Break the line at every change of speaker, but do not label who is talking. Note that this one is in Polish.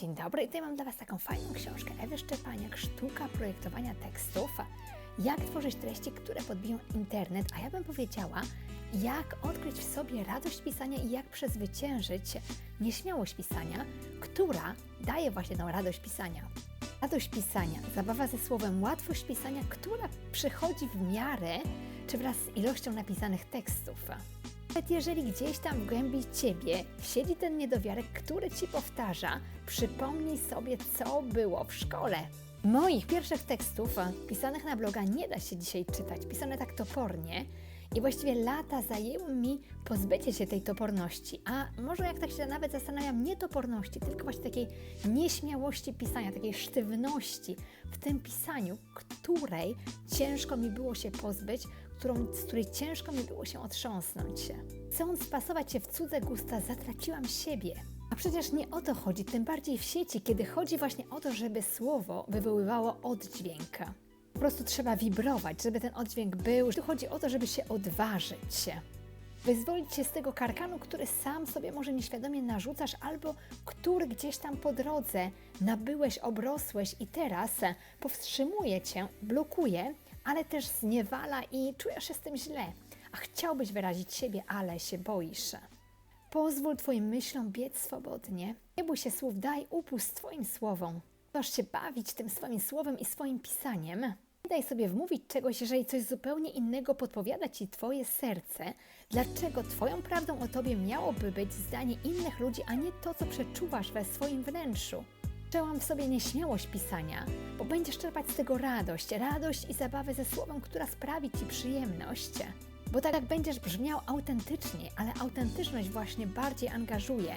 Dzień dobry, tutaj mam dla Was taką fajną książkę Ewy Szczepaniak, Sztuka projektowania tekstów. Jak tworzyć treści, które podbiją internet, a ja bym powiedziała, jak odkryć w sobie radość pisania i jak przezwyciężyć nieśmiałość pisania, która daje właśnie tą radość pisania. Radość pisania, zabawa ze słowem, łatwość pisania, która przychodzi w miarę czy wraz z ilością napisanych tekstów. Nawet jeżeli gdzieś tam w głębi ciebie siedzi ten niedowiarek, który ci powtarza, przypomnij sobie, co było w szkole. Moich pierwszych tekstów pisanych na bloga nie da się dzisiaj czytać, pisane tak topornie. I właściwie lata zajęły mi pozbycie się tej toporności, a może jak tak się nawet zastanawiam, nie toporności, tylko właśnie takiej nieśmiałości pisania, takiej sztywności w tym pisaniu, której ciężko mi było się pozbyć, którą, z której ciężko mi było się otrząsnąć. Chcąc pasować się w cudze gusta, zatraciłam siebie. A przecież nie o to chodzi, tym bardziej w sieci, kiedy chodzi właśnie o to, żeby słowo wywoływało oddźwięk. Po prostu trzeba wibrować, żeby ten oddźwięk był. Tu chodzi o to, żeby się odważyć. Wyzwolić się z tego karkanu, który sam sobie może nieświadomie narzucasz, albo który gdzieś tam po drodze nabyłeś, obrosłeś i teraz powstrzymuje cię, blokuje, ale też zniewala i czujesz się z tym źle. A chciałbyś wyrazić siebie, ale się boisz. Pozwól Twoim myślom biec swobodnie. Nie bój się słów, daj upust Twoim słowom. Masz się bawić tym swoim słowem i swoim pisaniem. Nie daj sobie wmówić czegoś, jeżeli coś zupełnie innego podpowiada Ci Twoje serce. Dlaczego Twoją prawdą o Tobie miałoby być zdanie innych ludzi, a nie to, co przeczuwasz we swoim wnętrzu? Czułam w sobie nieśmiałość pisania, bo będziesz czerpać z tego radość, radość i zabawę ze słowem, która sprawi Ci przyjemność. Bo tak jak będziesz brzmiał autentycznie, ale autentyczność właśnie bardziej angażuje,